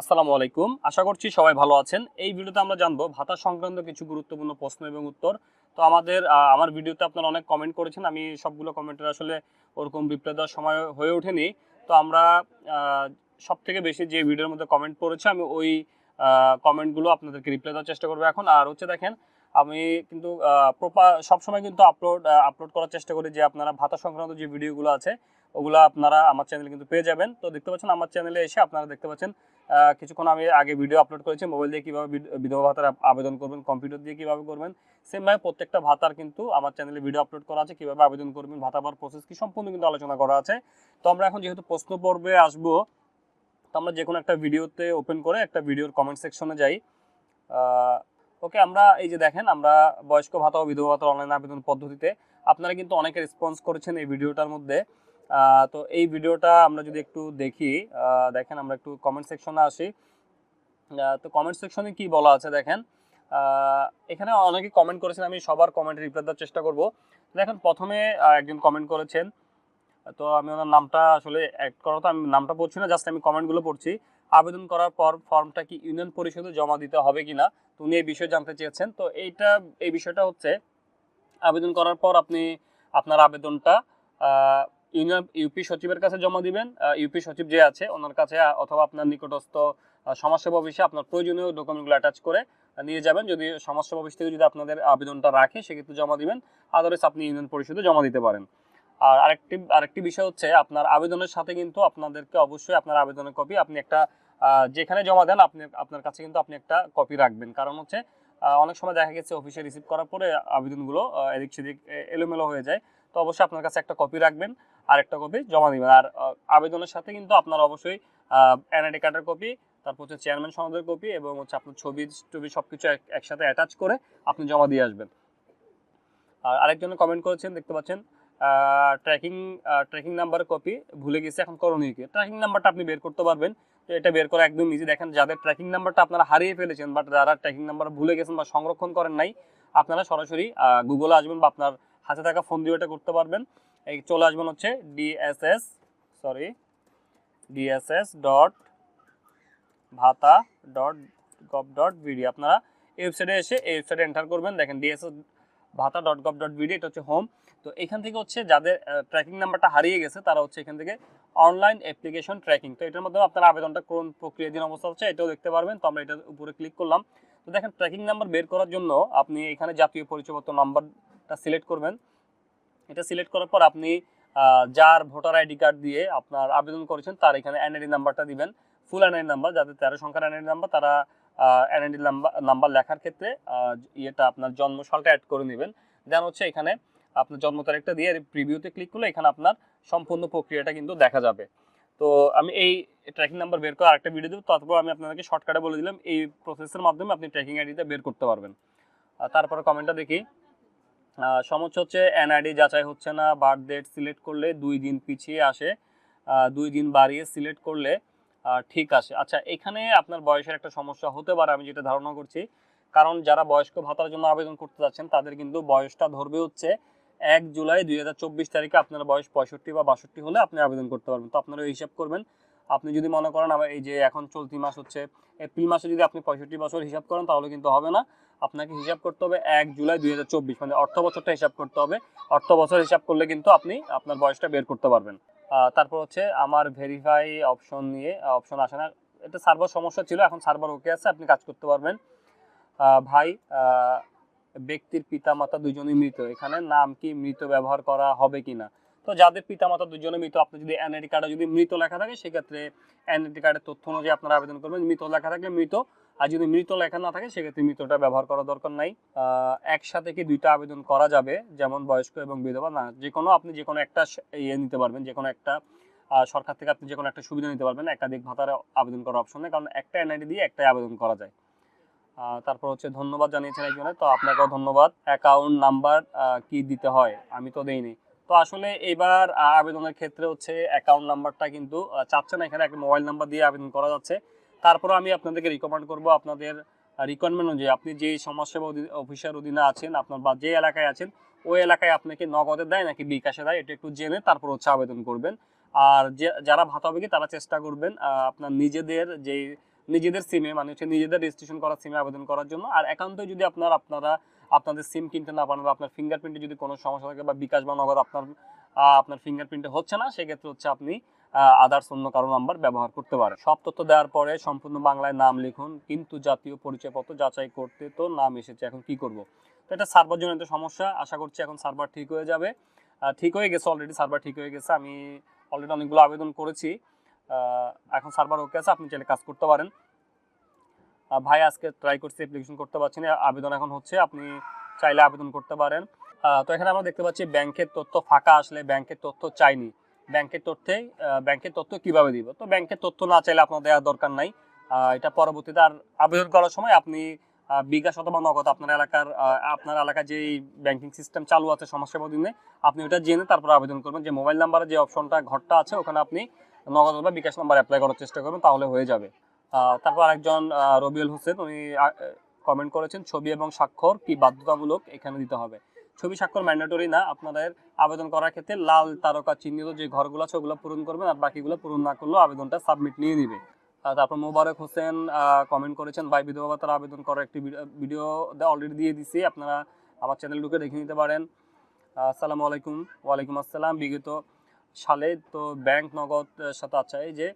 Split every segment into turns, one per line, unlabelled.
আসসালামু আলাইকুম। আশা করছি সবাই ভালো আছেন। এই ভিডিওতে আমরা জানব ভাতা সংক্রান্ত কিছু গুরুত্বপূর্ণ প্রশ্ন এবং উত্তর। তো আমাদের আমার ভিডিওতে আপনারা অনেক কমেন্ট করেছেন। আমি সবগুলো কমেন্টের আসলে ওরকম রিপ্লাই দেওয়ার সময় হয়ে ওঠেনি। তো আমরা সব থেকে বেশি যে ভিডিওর মধ্যে কমেন্ট পড়েছে, আমি ওই কমেন্টগুলো আপনাদেরকে রিপ্লাই দেওয়ার চেষ্টা করব এখন। আর হচ্ছে দেখেন, আমি কিন্তু প্রপার সবসময় কিন্তু আপলোড আপলোড করার চেষ্টা করি যে আপনারা ভাতা সংক্রান্ত যে ভিডিওগুলো আছে ওগুলো আপনারা আমার চ্যানেলে কিন্তু পেয়ে যাবেন। তো দেখতে পাচ্ছেন আমার চ্যানেলে এসে আপনারা দেখতে পাচ্ছেন কিছুক্ষণ আমি আগে ভিডিও আপলোড করেছি মোবাইল দিয়ে কীভাবে বিধবা ভাতার আবেদন করবেন কম্পিউটার দিয়ে কীভাবে করবেন। সেমভাবে প্রত্যেকটা ভাতার কিন্তু আমার চ্যানেলে ভিডিও আপলোড করা আছে, কীভাবে আবেদন করবেন, ভাতা পাওয়ার প্রসেস কি সম্পূর্ণ কিন্তু আলোচনা করা আছে। তো আমরা এখন যেহেতু প্রশ্ন পর্বে আসব, তো আমরা যে কোনো একটা ভিডিওতে ওপেন করে একটা ভিডিওর কমেন্ট সেকশনে যাই। ওকে আমরা এই যে দেখেন, আমরা বয়স্ক ভাতা ও বিধবা ভাতার অনলাইন আবেদন পদ্ধতিতে আপনারা কিন্তু অনেকে রেসপন্স করেছেন এই ভিডিওটার মধ্যে। তো এই ভিডিওটা আমরা যদি একটু দেখি দেখেন আমরা একটু কমেন্ট সেকশনে আসি। তো কমেন্ট সেকশনে কি বলা আছে দেখেন? এখানে অনেকে কমেন্ট করেছেন, আমি সবার কমেন্ট রিপ্লাই দেওয়ার চেষ্টা করব। দেখেন প্রথমে একজন কমেন্ট করেছেন। তো আমি ওনার নামটা আসলে অ্যাড করা তো আমি নামটা পড়ছি না জাস্ট আমি কমেন্টগুলো পড়ছি। আবেদন করার পর ফর্মটা কি ইউনিয়ন পরিষদে জমা দিতে হবে কিনা, তো উনি এই বিষয়ে জানতে চেয়েছেন। তো এইটা, এই বিষয়টা হচ্ছে, আবেদন করার পর আপনি আপনার আবেদনটা ইউপি সচিবের কাছে জমা দিবেন। ইউপি সচিব যে আছে, ওনার কাছে অথবা আপনার নিকটস্থ সমাজসেবা অফিসে আপনার প্রয়োজনীয় ডকুমেন্টগুলো অ্যাটাচ করে নিয়ে যাবেন। যদি সমাজসেবা অফিস থেকে যদি আপনাদের আবেদনটা রাখে, সেক্ষেত্রে জমা দিবেন। আদারওয়াইজ আপনি ইউনিয়ন পরিষদে জমা দিতে পারেন। আর আরেকটি আরেকটি বিষয় হচ্ছে, আপনার আবেদনের সাথে কিন্তু আপনাদেরকে অবশ্যই আপনার আবেদনের কপি আপনি একটা যেখানে জমা দেন, আপনি, আপনার কাছে কিন্তু আপনি একটা কপি রাখবেন। কারণ হচ্ছে অনেক সময় দেখা গেছে অফিসে রিসিভ করার পরে আবেদনগুলো এদিক সেদিক এলোমেলো হয়ে যায়। তো অবশ্যই আপনার কাছে একটা কপি রাখবেন আর একটা কপি জমা দিবেন। আর আবেদনের সাথে কিন্তু আপনার অবশ্যই এনআইডি কার্ডের কপি তারপর হচ্ছে চেয়ারম্যান সনদের কপি এবং হচ্ছে আপনার ছবি, টবি সব কিছু একসাথে অ্যাটাচ করে আপনি জমা দিয়ে আসবেন। আর আরেকজনে কমেন্ট করেছেন, দেখতে পাচ্ছেন ট্র্যাকিং ট্র্যাকিং নাম্বার কপি ভুলে গেছে, এখন করণীয় কি? ট্র্যাকিং নাম্বারটা আপনি বের করতে পারবেন, তো এটা বের করা একদম ইজি দেখেন, যাদের ট্র্যাকিং নাম্বারটা আপনারা হারিয়ে ফেলেছেন বাট যারা ট্র্যাকিং নাম্বার ভুলে গেছেন বা সংরক্ষণ করেন নাই, আপনারা সরাসরি গুগলে আসবেন বা আপনার হাতে থাকা ফোন দিয়ে এটা করতে পারবেন। এই চলে আসবেন হচ্ছে ডিএসএস সরি ডিএসএস ডট ভাতা ডট গভ ডট বিডি আপনারা এই ওয়েবসাইটে এসে এই ওয়েবসাইটে এন্টার করবেন। দেখেন ডিএসএস ভাতা ডট গভ ডট বিডি এটা হচ্ছে হোম তো এখান থেকে হচ্ছে যাদের ট্র্যাকিং নাম্বারটা হারিয়ে গেছে, তারা হচ্ছে এখান থেকে অনলাইন অ্যাপ্লিকেশন ট্র্যাকিং তো এটার মাধ্যমে আপনার আবেদনটা কোন প্রক্রিয়াধীন অবস্থা হচ্ছে, এটাও দেখতে পারবেন। তো আমরা এটার উপরে ক্লিক করলাম। তো দেখেন ট্র্যাকিং নাম্বার বের করার জন্য আপনি এখানে জাতীয় পরিচয়পত্র নাম্বারটা সিলেক্ট করবেন। এটা সিলেক্ট করার পর আপনি যার ভোটার আইডি কার্ড দিয়ে আপনার আবেদন করেছেন, তার এখানে এনআইডি নাম্বারটা দিবেন। ফুল এনআইডি নাম্বার যাদের তেরো সংখ্যার এনআইডি নাম্বার তারা এনআইডি নাম্বার নাম্বার লেখার ক্ষেত্রে ইয়েটা আপনার জন্ম সালটা অ্যাড করে নেবেন। দেন হচ্ছে এখানে আপনার জন্ম তারিখটা দিয়ে প্রিভিউতে ক্লিক করলে এখানে আপনার সম্পূর্ণ প্রক্রিয়াটা কিন্তু দেখা যাবে। তো আমি এই ট্র্যাকিং নাম্বার বের করে আরেকটা ভিডিও দেবো, তারপর আমি আপনাদেরকে শর্টকাটে বলে দিলাম, এই প্রসেসের মাধ্যমে আপনি ট্র্যাকিং আইডিটা বের করতে পারবেন। তারপরে কমেন্টটা দেখি। সমস্যা হচ্ছে এনআইডি যাচাই হচ্ছে না বার্থ ডেট সিলেক্ট করলে দুই দিন পিছিয়ে আসে দুই দিন বাড়িয়ে সিলেক্ট করলে ঠিক আসে। আচ্ছা এখানে আপনার বয়সের একটা সমস্যা হতে পারে, আমি যেটা ধারণা করছি। কারণ যারা বয়স্ক ভাতার জন্য আবেদন করতে যাচ্ছেন, তাদের কিন্তু বয়সটা ধরবে হচ্ছে এক জুলাই দুই হাজার চব্বিশ তারিখে আপনার বয়স পঁয়ষট্টি বা বাষট্টি হলে আপনি আবেদন করতে পারবেন। তো আপনারা হিসাব করবেন। আপনি যদি মনে করেন আমার এই যে এখন চলতি মাস হচ্ছে, এপ্রিল মাসে যদি আপনি পঁয়ষট্টি বছর হিসাব করেন, তাহলে কিন্তু হবে না। আপনাকে হিসাব করতে হবে এক জুলাই দুই হাজার চব্বিশ মানে অর্থ বছরটা হিসাব করতে হবে। অর্থ বছর হিসাব করলে কিন্তু আপনি আপনার বয়সটা বের করতে পারবেন। তারপর হচ্ছে আমার ভেরিফাই অপশন নিয়ে অপশন আসে না। এটা সার্ভার সমস্যা ছিল, এখন সার্ভার ওকে আছে, আপনি কাজ করতে পারবেন। ভাই ব্যক্তির পিতামাতা দুজনই মৃত, এখানে নাম কি মৃত ব্যবহার করা হবে কিনা? তো যাদের পিতামাতা দুজনে মৃত আপনি যদি এনআইডি কার্ডে যদি মৃত লেখা থাকে, সেক্ষেত্রে এনআইডি কার্ডের তথ্য অনুযায়ী আপনারা আবেদন করবেন। মৃত লেখা থাকলে মৃত, আর যদি মৃত লেখা না থাকে, সেক্ষেত্রে মৃতটা ব্যবহার করার দরকার নাই। একসাথে কি দুইটা আবেদন করা যাবে? যেমন বয়স্ক এবং বিধবা? না, যে কোনো আপনি যে কোনো একটা ইয়ে নিতে পারবেন, যে কোনো একটা সরকার থেকে আপনি যে কোনো একটা সুবিধা নিতে পারবেন, একাধিক ভাতার আবেদন করার অপশন নেই, কারণ একটা এনআইডি দিয়ে একটাই আবেদন করা যায়। তারপর হচ্ছে ধন্যবাদ জানিয়েছেন একজনে, তো আপনাকেও ধন্যবাদ। অ্যাকাউন্ট নাম্বার কি দিতে হয়, আমি তো দেইনি। তো আসলে এবার আবেদনের ক্ষেত্রে হচ্ছে অ্যাকাউন্ট নাম্বারটা কিন্তু চাচ্ছে না। এখানে একটা মোবাইল নাম্বার দিয়ে আবেদন করা যাচ্ছে। তারপর আমি আপনাদেরকে রিকমেন্ড করব আপনাদের রিকোয়ারমেন্ট অনুযায়ী আপনি যে সমাজসেবা অফিসার অধীনে আছেন, আপনার বা যে এলাকায় আছেন, ওই এলাকায় আপনাকে নগদে দেয় নাকি বিকাশে দেয়, এটা একটু জেনে তারপর হচ্ছে আবেদন করবেন। আর যে, যারা ভাতাভোগী তারা চেষ্টা করবেন আপনার নিজেদের যে, নিজেদের সিমে মানে হচ্ছে নিজেদের রেজিস্ট্রেশন করা সিমে আবেদন করার জন্য। আর একান্তই যদি আপনার, আপনারা আপনাদের সিম কিনতে না পারেন বা আপনার ফিঙ্গারপ্রিন্টে যদি কোনো সমস্যা থাকে বা বিকাশ বা নগদ আপনার আপনার ফিঙ্গারপ্রিন্টে হচ্ছে না, সেক্ষেত্রে হচ্ছে আপনি আদার্স অন্য কারও নাম্বার ব্যবহার করতে পারেন। সব তথ্য দেওয়ার পরে সম্পূর্ণ বাংলায় নাম লিখুন, কিন্তু জাতীয় পরিচয়পত্র যাচাই করতে তো নাম এসেছে, এখন কি করব? তো এটা সার্ভার জন্য একটা সমস্যা, আশা করছি এখন সার্ভার ঠিক হয়ে যাবে। ঠিক হয়ে গেছে অলরেডি সার্ভার ঠিক হয়ে গেছে, আমি অলরেডি অনেকগুলো আবেদন করেছি। এখন সার্ভার ওকে আছে, আপনি চাইলে কাজ করতে পারেন। ভাই আজকে ট্রাই করছি অ্যাপ্লিকেশন করতে পারছি না, আবেদন এখন হচ্ছে, আপনি চাইলে আবেদন করতে পারেন। তো এখানে আমরা দেখতে পাচ্ছি ব্যাংকের তথ্য ফাঁকা আসলে ব্যাংকের তথ্য চাইনি। ব্যাংকের তথ্যে ব্যাংকের তথ্য কীভাবে দিব? তো ব্যাংকের তথ্য না চাইলে আপনার দেওয়ার দরকার নাই। এটা পরবর্তীতে আর আবেদন করার সময় আপনি বিকাশ অথবা নগদ আপনার এলাকার আপনার এলাকায় যে ব্যাংকিং সিস্টেম চালু আছে সমস্যার অধীনে, আপনি ওটা জেনে তারপর আবেদন করবেন। যে মোবাইল নাম্বারে যে অপশনটা ঘরটা আছে, ওখানে আপনি নগদ বা বিকাশ নাম্বার অ্যাপ্লাই করার চেষ্টা করবেন, তাহলে হয়ে যাবে। তারপর আরেকজন রবিউল হোসেন, উনি কমেন্ট করেছেন, ছবি এবং স্বাক্ষর কি বাধ্যতামূলক এখানে দিতে হবে। ছবি স্বাক্ষর ম্যান্ডেটরি না, আপনাদের আবেদন করার ক্ষেত্রে লাল তারকা চিহ্নিত যে ঘরগুলো আছে, ওগুলো পূরণ করবেন আর বাকিগুলো পূরণ না করলেও আবেদনটা সাবমিট নিয়ে নিবে। তারপর মোবারক হোসেন কমেন্ট করেছেন, ভাই বিধবা ভাতার আবেদন করার একটি ভিডিও অলরেডি দিয়ে দিছি, আপনারা আমার চ্যানেল ঢুকে দেখে নিতে পারেন। আসসালামু আলাইকুম, ওয়ালাইকুম আসসালাম, বিগত সালে তো ব্যাংক নগদ সাথে আছে এই যে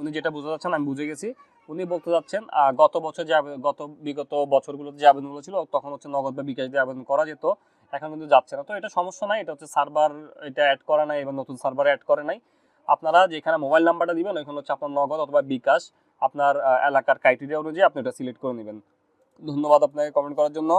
উনি যেটা বুঝতে চাচ্ছেন, আমি বুঝে গেছি। উনি বলতে চাচ্ছেন গত বছর যে গত বিগত বছরগুলোতে যে আবেদনগুলো ছিল, তখন হচ্ছে নগদ বা বিকাশ দিয়ে আবেদন করা যেত। এখন কিন্তু যাচ্ছে না। তো এটা সমস্যা নাই, এটা হচ্ছে সার্ভার, এটা অ্যাড করা নাই এবং নতুন সার্ভার অ্যাড করে নাই। আপনারা যেখানে মোবাইল নাম্বারটা দিবেন, ওইখানে হচ্ছে আপনার নগদ অথবা বিকাশ, আপনার এলাকার ক্রাইটেরিয়া অনুযায়ী আপনি এটা সিলেক্ট করে নেবেন। ধন্যবাদ আপনাকে কমেন্ট করার জন্য।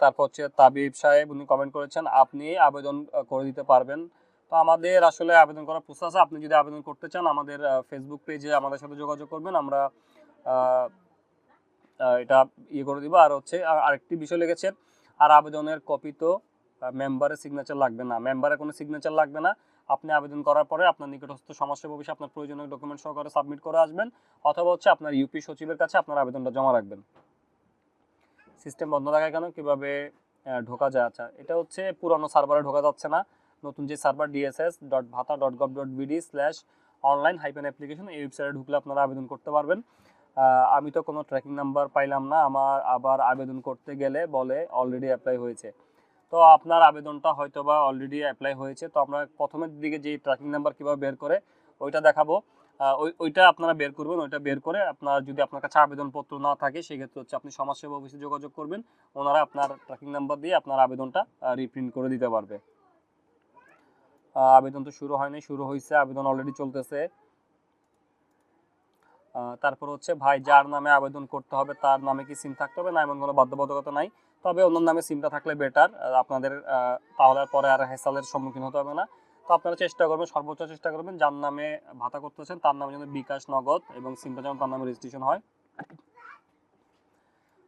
তারপর হচ্ছে তাবিব সাহেব, উনি কমেন্ট করেছেন, আপনি আবেদন করে দিতে পারবেন। তো আমাদের আসলে আবেদন করার প্রসেস আছে। আপনি যদি আবেদন করতে চান, আমাদের ফেসবুক পেজে আমাদের সাথে যোগাযোগ করবেন। আমরা এটা ইয়ে করে দিব। আর হচ্ছে আরেকটি বিষয় লেগেছে, আর আবেদনের কপি তো মেম্বারের সিগনেচার লাগবে না। মেম্বারের কোনো সিগনেচার লাগবে না। আপনি আবেদন করার পরে আপনার নিকটস্থ সমাজসেবা অফিসে আপনার প্রয়োজনীয় ডকুমেন্ট সহকারে সাবমিট করে আসবেন, অথবা হচ্ছে আপনার ইউপি সচিবের কাছে আপনার আবেদনটা জমা রাখবেন। সিস্টেম বন্ধ থাকায় কেন? কীভাবে ঢোকা যায়? আচ্ছা এটা হচ্ছে পুরনো সার্ভারে ঢোকা যাচ্ছে না। নতুন যে সার্ভার ডিএসএস ডট ভাতা dot gov dot BD slash online hyphen application এই ওয়েবসাইটে ঢুকলে আপনারা আবেদন করতে পারবেন। আমি তো কোনো ট্র্যাকিং নাম্বার পাইলাম না, আমার আবার আবেদন করতে গেলে বলে অলরেডি অ্যাপ্লাই হয়েছে। তো আপনার আবেদনটা হয়তো বা অলরেডি অ্যাপ্লাই হয়েছে, তো আমরা প্রথমের দিকে যে ট্র্যাকিং নাম্বার কীভাবে বের করে, ওইটা দেখাবো। ওই, ওইটা আপনারা বের করবেন, ওইটা বের করে আপনার যদি আপনার কাছে আবেদনপত্র না থাকে, সেক্ষেত্রে হচ্ছে আপনি সমাজসেবা অফিসে যোগাযোগ করবেন, ওনারা আপনার ট্র্যাকিং নাম্বার দিয়ে আপনার আবেদনটা রিপ্রিন্ট করে দিতে পারবে। আবেদন তো শুরু হয়নি, শুরু হয়েছে আবেদন অলরেডি চলতেছে। তারপর হচ্ছে ভাই, যার নামে আবেদন করতে হবে, তার নামে কি সিম থাকতে হবে? না, এমন কোনো বাধ্যবাধকতা নাই। তবে অন্য নামে সিমটা থাকলে বেটার আপনাদের তাহলে পরে আর হেসালের সম্মুখীন হতে হবে না। তো আপনারা চেষ্টা করবেন, সর্বোচ্চ চেষ্টা করবেন, যার নামে ভাতা করতেছেন, তার নামে যেন বিকাশ নগদ এবং সিমটা যেন তার নামে রেজিস্ট্রেশন হয়।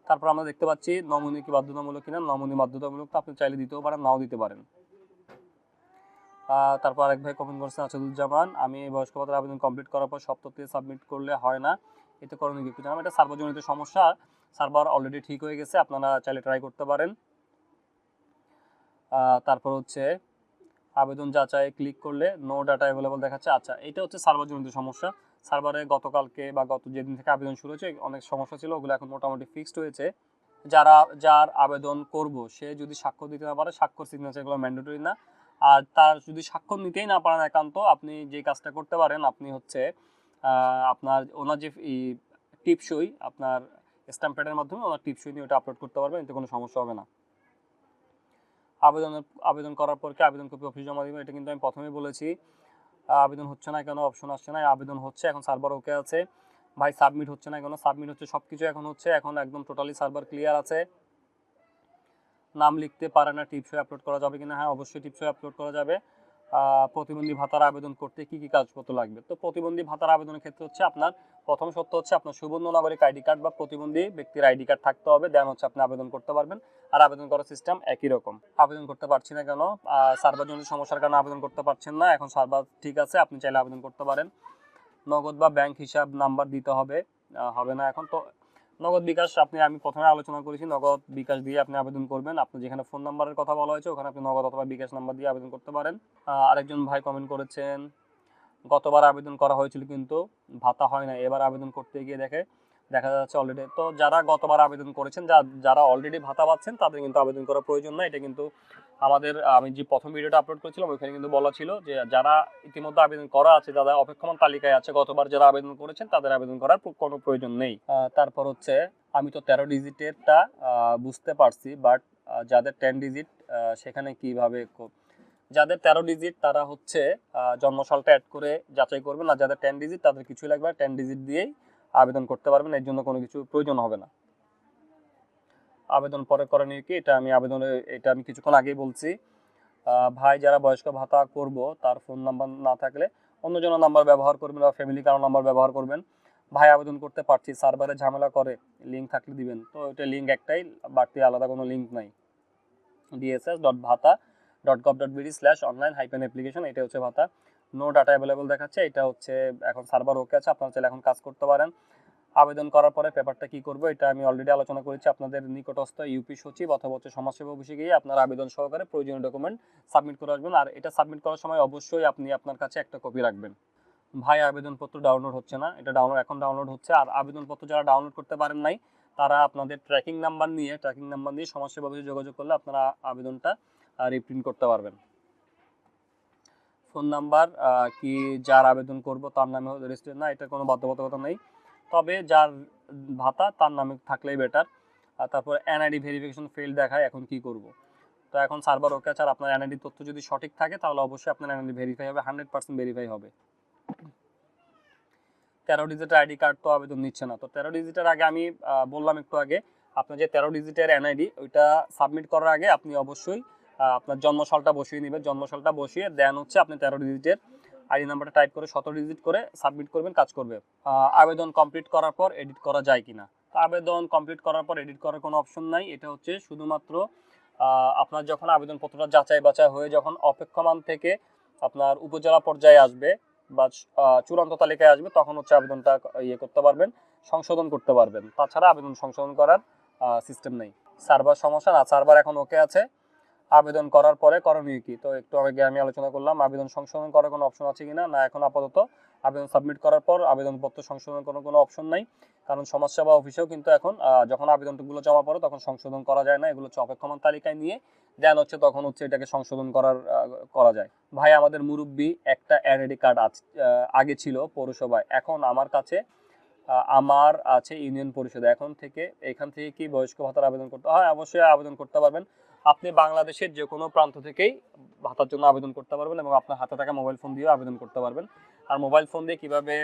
তারপর আমরা দেখতে পাচ্ছি, নমুনি কি বাধ্যতামূলক কিনা? নমুনি বাধ্যতামূলক তো আপনি চাইলে দিতেও পারেন, নাও দিতে পারেন। তারপর আরেক ভাই কমেন্ট করছেন আসাদুজ্জামান, আমি বয়স্ক ভাতার আবেদন কমপ্লিট করার পর সপ্তাহে সাবমিট করলে হয় না। এতে করণীয় কি? একটু জানাবেন, এটা সার্বজনিত সমস্যা। সার্ভার অলরেডি ঠিক হয়ে গেছে, আপনারা চাইলে ট্রাই করতে পারেন। তারপর হচ্ছে আবেদন যাচাই ক্লিক করলে নো ডাটা অ্যাভেলেবল দেখাচ্ছে। আচ্ছা এটা হচ্ছে সার্ভারজনিত সমস্যা। সার্ভারে গতকালকে বা গত যেদিন থেকে আবেদন শুরু হয়েছে, অনেক সমস্যা ছিল, ওগুলো এখন মোটামুটি ফিক্সড হয়েছে। যারা, যার আবেদন করব, সে যদি স্বাক্ষর দিতে না পারে, স্বাক্ষর সিগনেচার এগুলো ম্যান্ডেটরি না। আর তার যদি স্বাক্ষর নিতেই না পারেন একান্ত, আপনি যে কাজটা করতে পারেন, আপনি হচ্ছে আপনার ওনার যে টিপসই, আপনার স্ট্যাম্প প্যাডের মাধ্যমে ওনার টিপসই নিয়ে ওটা আপলোড করতে পারবেন, এতে কোনো সমস্যা হবে না। আবেদনের, আবেদন করার পর কি আবেদন কপি অফিস জমা দিবেন এটা কিন্তু আমি প্রথমেই বলেছি। আবেদন হচ্ছে না কেন অপশন আসছে না, আবেদন হচ্ছে, এখন সার্ভার ওকে আছে। ভাই সাবমিট হচ্ছে না কেন সাবমিট হচ্ছে সব কিছু এখন হচ্ছে, এখন একদম টোটালি সার্ভার ক্লিয়ার আছে। নাম লিখতে পারে না, টিপসই আপলোড করা যাবে কিনা? হ্যাঁ অবশ্যই টিপসই আপলোড করা যাবে। প্রতিবন্ধী ভাতার আবেদন করতে কি কি কাগজপত্র লাগবে? তো প্রতিবন্ধী ভাতার আবেদনের ক্ষেত্রে হচ্ছে আপনার প্রথম সত্য হচ্ছে আপনার সুবর্ণ নাগরিক আইডি কার্ড বা প্রতিবন্ধী ব্যক্তির আইডি কার্ড থাকতে হবে। দেন হচ্ছে আপনি আবেদন করতে পারবেন। আর আবেদন করার সিস্টেম একই রকম। আবেদন করতে পারছি না কেন? সার্ভারজনিত সমস্যার কারণে আবেদন করতে পারছেন না। এখন সার্ভার ঠিক আছে, আপনি চাইলে আবেদন করতে পারেন। নগদ বা ব্যাংক হিসাব নাম্বার দিতে হবে। হবে না এখন। তো নগদ বিকাশ আপনি, আমি প্রথমে আলোচনা করেছি, নগদ বিকাশ দিয়ে আপনি আবেদন করবেন। আপনি যেখানে ফোন নাম্বারের কথা বলা হয়েছে, ওখানে আপনি নগদ অথবা বিকাশ নাম্বার দিয়ে আবেদন করতে পারেন। আরেকজন ভাই কমেন্ট করেছেন, গতবার আবেদন করা হয়েছিল কিন্তু ভাতা হয় না, এবার আবেদন করতে গিয়ে দেখে দেখা যাচ্ছে অলরেডি তো যারা গতবার আবেদন করেছেন যারা অলরেডি ভাতা পাচ্ছেন, তাদের কিন্তু আবেদন করার প্রয়োজন না এটা কিন্তু আমাদের, আমি যে প্রথম ভিডিওটা আপলোড করেছিলাম, ওইখানে কিন্তু বলা ছিল যে যারা ইতিমধ্যে আবেদন করা আছে, যারা অপেক্ষমান তালিকায় আছে, গতবার যারা আবেদন করেছেন, তাদের আবেদন করার কোনো প্রয়োজন নেই। তারপর হচ্ছে, আমি তো তেরো ডিজিটেরটা বুঝতে পারছি বাট যাদের টেন ডিজিট সেখানে কীভাবে যাদের তেরো ডিজিট তারা হচ্ছে জন্মসালটা অ্যাড করে যাচাই করবেন, আর যাদের টেন ডিজিট তাদের কিছুই লাগবে টেন ডিজিট দিয়েই আবেদন করতে পারবেন, এর জন্য কোনো কিছু প্রয়োজন হবে না। আবেদন পরে করণীয় কি, এটা আমি আবেদনে, এটা আমি কিছুক্ষণ আগেই বলছি। ভাই, যারা বয়স্ক, ভাতা করব, তার ফোন নাম্বার না থাকলে অন্যজনের নাম্বার ব্যবহার করবেন বা ফ্যামিলি কারও নাম্বার ব্যবহার করবেন। ভাই, আবেদন করতে পারছি সার্ভারে ঝামেলা করে লিঙ্ক থাকলে দিবেন। তো এটা লিঙ্ক একটাই, বাড়তি আলাদা কোনো লিঙ্ক নাই। ডিএসএস ডট ভাতা dot gov dot BD slash online hyphen application এটা হচ্ছে ভাতা। নো ডাটা অ্যাভেলেবল দেখাচ্ছে। এটা হচ্ছে এখন সার্ভার ওকে আছে, আপনারা চাইলে এখন কাজ করতে পারেন। আবেদন করার পরে পেপারটা কি করব, এটা আমি অলরেডি আলোচনা করেছি আপনাদের নিকটস্থ ইউপি সচিব অথবা হচ্ছে সমাজসেবা অফিসে গিয়ে আপনার আবেদন সহকারে প্রয়োজনীয় ডকুমেন্ট সাবমিট করে আসবেন। আর এটা সাবমিট করার সময় অবশ্যই আপনি আপনার কাছে একটা কপি রাখবেন। ভাই, আবেদনপত্র ডাউনলোড হচ্ছে না, এটা ডাউনলোড এখন ডাউনলোড হচ্ছে। আর আবেদনপত্র যারা ডাউনলোড করতে পারেন নাই, তারা আপনাদের ট্র্যাকিং নাম্বার নিয়ে ট্র্যাকিং নাম্বার দিয়ে সমাজসেবা অফিসে যোগাযোগ করলে আপনারা আবেদনটা রিপ্রিন্ট করতে পারবেন। ফোন নাম্বার কি যার আবেদন করব তার নামে রেজিস্টার না, এটা কোনো বাধ্যবাধকতা নেই। তবে যার ভাতা তার নামে থাকলেই বেটার আর তারপর এনআইডি ভেরিফিকেশন ফেল দেখায়, এখন কি করব? তো এখন সার্ভার ওকে আছে, আর আপনার এনআইডি তথ্য যদি সঠিক থাকে, তাহলে অবশ্যই আপনার এনআইডি ভেরিফাই হবে হান্ড্রেড পার্সেন্ট ভেরিফাই হবে। তেরো ডিজিটের আইডি কার্ড তো আবেদন নিচ্ছে না। তো তেরো ডিজিটের আগে আমি বললাম একটু আগে, আপনার যে তেরো ডিজিটের এনআইডি ওইটা সাবমিট করার আগে আপনি অবশ্যই আপনার জন্মসালটা বসিয়ে নেবেন জন্মসালটা বসিয়ে দেন হচ্ছে আপনি তেরো ডিজিটের আইডি নাম্বারটা টাইপ করে সতেরো ডিজিট করে সাবমিট করবেন, কাজ করবে। আবেদন কমপ্লিট করার পর এডিট করা যায় কিনা? তো আবেদন কমপ্লিট করার পর এডিট করার কোনো অপশন নাই, এটা হচ্ছে শুধুমাত্র আপনার যখন আবেদনপত্রটা যাচাই বাছাই হয়ে যখন অপেক্ষমান থেকে আপনার উপজেলা পর্যায়ে আসবে বা চূড়ান্ত তালিকায় আসবে, তখন হচ্ছে আবেদনটা ইয়ে করতে পারবেন, সংশোধন করতে পারবেন। তাছাড়া আবেদন সংশোধন করার সিস্টেম নেই। সার্ভার সমস্যা না সার্ভার এখন ওকে আছে। আবেদন করার পরে করণীয় কি? তো একটু আগে আমি আলোচনা করলাম, আবেদন সংশোধন করার কোনো অপশন আছে কিনা? না, এখন আপাতত আবেদন সাবমিট করার পর আবেদনপত্র সংশোধন করার কোনো অপশন নাই। কারণ সমাজসেবা অফিসেও কিন্তু এখন যখন আবেদনগুলো জমা পড়ে তখন সংশোধন করা যায় না। এগুলো হচ্ছে অপেক্ষমান তালিকায় নিয়ে দেন হচ্ছে তখন হচ্ছে এটাকে সংশোধন করার করা যায়। ভাই, আমাদের মুরব্বী একটা এনআইডি কার্ড আগে ছিল পৌরসভায়। এখন আমার কাছে আমার আছে ইউনিয়ন পরিষদে। এখন থেকে এখান থেকে কি বয়স্ক ভাতার আবেদন করতে হয়, অবশ্যই আবেদন করতে পারবেন। আপনি বাংলাদেশের যে কোনো প্রান্ত থেকেই ভাতার জন্য আবেদন করতে পারবেন এবং আপনার হাতে থাকা মোবাইল ফোন দিয়েও আবেদন করতে পারবেন। আর মোবাইল ফোন দিয়ে কীভাবে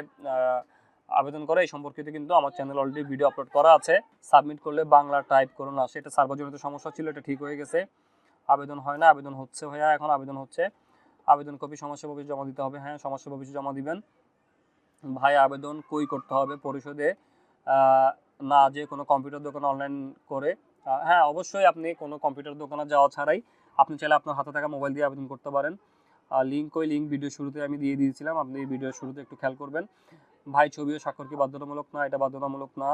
আবেদন করে এই সম্পর্কিত কিন্তু আমার চ্যানেল অলরেডি ভিডিও আপলোড করা আছে। সাবমিট করলে বাংলা টাইপ করুন, আসে এটা সার্বজনীত সমস্যা ছিল, এটা ঠিক হয়ে গেছে। আবেদন হয় না, আবেদন হচ্ছে ভাইয়া, এখন আবেদন হচ্ছে। আবেদন কপি সমস্যা অফিসে জমা দিতে হবে হ্যাঁ সমস্যা অফিসে জমা দিবেন। ভাই, আবেদন কই করতে হবে পরিশোধে না যে কোনো কম্পিউটার দোকানে অনলাইন করে হ্যাঁ অবশ্যই আপনি কোনো কম্পিউটার দোকানে যাওয়া ছাড়াই আপনি চাইলে আপনার হাতে থাকা মোবাইল দিয়ে আবেদন করতে পারেন। লিঙ্ক ওই লিঙ্ক ভিডিও শুরুতে আমি দিয়ে দিয়েছিলাম, আপনি এই ভিডিওর শুরুতে একটু খেয়াল করবেন। ভাই ছবিও স্বাক্ষর কি বাধ্যতামূলক না? এটা বাধ্যতামূলক না।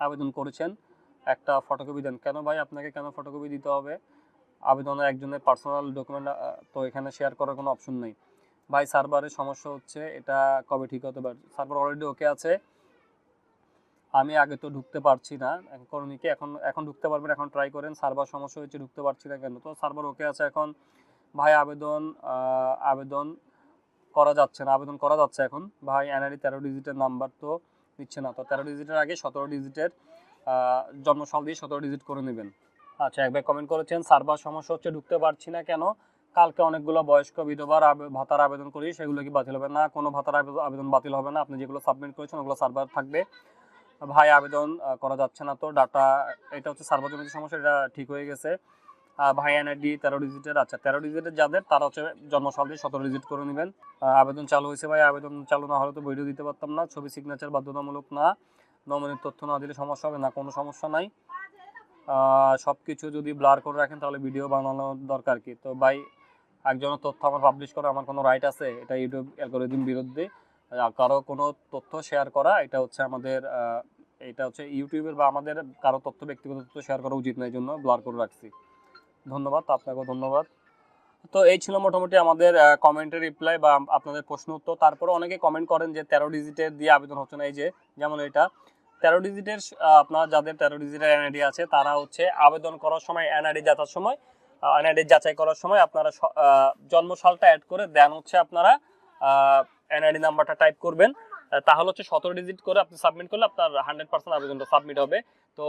আবেদন করেছেন, একটা ফটোকপি দেন। কেন ভাই? আপনাকে কেন ফটোকপি দিতে হবে? আবেদনের একজনের পার্সোনাল ডকুমেন্ট তো এখানে শেয়ার করার কোনো অপশন নেই। ভাই সার্ভারের সমস্যা হচ্ছে, এটা কবে ঠিক হতে পারে? সার্ভার অলরেডি ওকে আছে। আমি আগে তো ঢুকতে পারছি না। এখন করণীয় কি এখন এখন ঢুকতে পারবেন, এখন ট্রাই করেন। সার্ভার সমস্যা হচ্ছে ঢুকতে পারছি না কেন? তো সার্ভার ওকে আছে এখন। ভাই, আবেদন আবেদন করা যাচ্ছে না, আবেদন করা যাচ্ছে এখন। ভাই এনআরই তেরো ডিজিটের নাম্বার তো নিচ্ছে না। তো তেরো ডিজিটের আগে সতেরো ডিজিটের জন্মসাল দিয়ে সতেরো ডিজিট করে নেবেন। আচ্ছা একবার কমেন্ট করেছেন, সার্ভার সমস্যা হচ্ছে, ঢুকতে পারছি না কেন? কালকে অনেকগুলো বয়স্ক বিধবার ভাতার আবেদন করি, সেগুলো কি বাতিল হবে? না, কোনো ভাতার আবেদন বাতিল হবে না। আপনি যেগুলো সাবমিট করেছেন, ওগুলো সার্ভার থাকবে। ভাই, আবেদন করা যাচ্ছে না তো। ডাটা এটা হচ্ছে সার্বজনীন সমস্যা, এটা ঠিক হয়ে গেছে। ভাই এনআইডি তেরো ডিজিটের আচ্ছা তেরো ডিজিটের যাদের, তারা হচ্ছে জন্মসাল দিয়ে সতেরো ডিজিট করে নেবেন। আবেদন চালু হয়েছে ভাই, আবেদন চালু না হলে তো ভিডিও দিতে পারতাম না। ছবি সিগনেচার বাধ্যতামূলক না। নমিনির তথ্য না দিলে সমস্যা হবে না, কোনো সমস্যা নাই। সব কিছু যদি ব্লার করে রাখেন, তাহলে ভিডিও বানানোর দরকার কি? তো ভাই, একজনের তথ্য আমার পাবলিশ করা আমার কোনো রাইট আছে? এটা ইউটিউব অ্যালগোরিদম বিরুদ্ধে। কারও কোনো তথ্য শেয়ার করা, এটা হচ্ছে আমাদের এটা হচ্ছে ইউটিউবের বা আমাদের কারও তথ্য, ব্যক্তিগত তথ্য শেয়ার করা উচিত না, এই জন্য ব্লার করে রাখছি। ধন্যবাদ, আপনাকেও ধন্যবাদ। তো এই ছিল মোটামুটি আমাদের কমেন্টের রিপ্লাই বা আপনাদের প্রশ্ন উত্তর। তারপরে অনেকে কমেন্ট করেন যে তেরো ডিজিটের দিয়ে আবেদন হচ্ছে না, এই যে যেমন এটা। তেরো ডিজিটের আপনার যাদের তেরো ডিজিটের এনআইডি আছে, তারা হচ্ছে আবেদন করার সময় এনআইডি যাচার সময় এনআইডি যাচাই করার সময় আপনারা জন্মসালটা অ্যাড করে দেন হচ্ছে আপনারা এনআইডি নাম্বারটা টাইপ করবেন তাহলে হচ্ছে সতেরো ডিজিট করে আপনি সাবমিট করলে আপনার হান্ড্রেড পার্সেন্ট আবেদনটা সাবমিট হবে। তো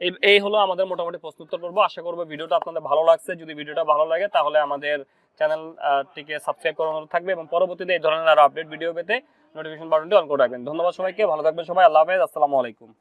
এই এই হলো আমাদের মোটামুটি প্রশ্ন উত্তর করব আশা করব ভিডিওটা আপনাদের ভালো লাগছে। যদি ভিডিওটা ভালো লাগে, তাহলে আমাদের চ্যানেলটিকে সাবস্ক্রাইব করানো থাকবে এবং পরবর্তীতে এই ধরনের আরও আপডেট ভিডিও পেতে নোটিফিকেশন বাটনটি অন করে রাখবেন। ধন্যবাদ সবাইকে। ভালো থাকবেন সবাই। আল্লাহ হাফেজ। আসসালামু আলাইকুম।